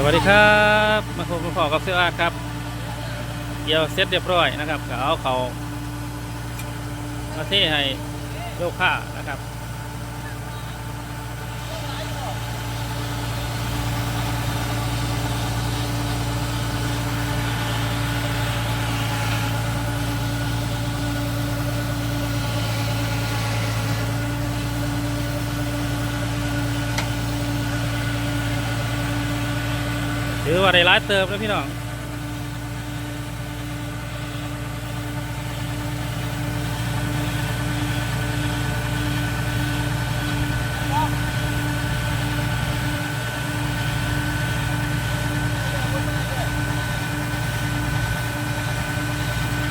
สวัสดีครับ มาพบมาพอกับเสื้ออาครับ เกี่ยวเซ็ตเรียบร้อยนะครับก็เอาเขามาเทให้โลกผ้านะครับ ถือว่าได้ร้ายเติมแล้วพี่น้อง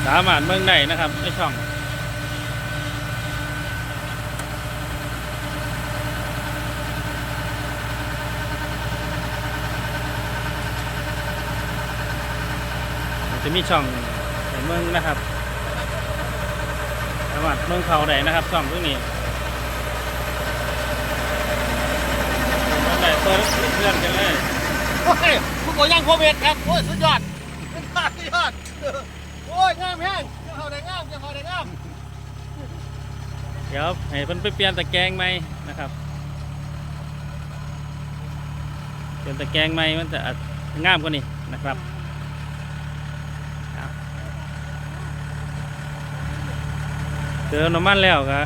สามารถเมืองได้นะครับในช่อง จะมีช่องในเมืองนะครับสามารถเมืองเขาได้นะครับช่องพวกนี้เมืองได้เปิดเพื่อนกันเลยโอ้ยผู้ก่อย่างโควิดครับโอ้ยสุดยอดสุดยอดสุดยอดโอ้ยงามแห้งยังเขาได้งามยังเขาได้งามเดี๋ยวให้เพิ่นไปเปลี่ยนตะแกรงใหม่นะครับเปลี่ยนตะแกรงใหม่มันจะงามกว่านี้นะครับครับ เติมน้ำมันแล้วก็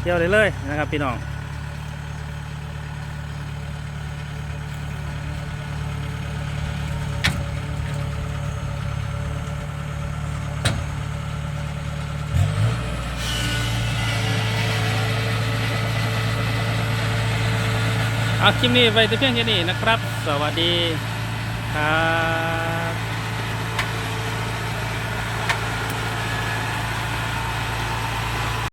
เที่ยวได้เลยนะครับพี่น้องเอาคลิปนี้ไปแต่เพียงแค่นี้นะครับ สวัสดีครับ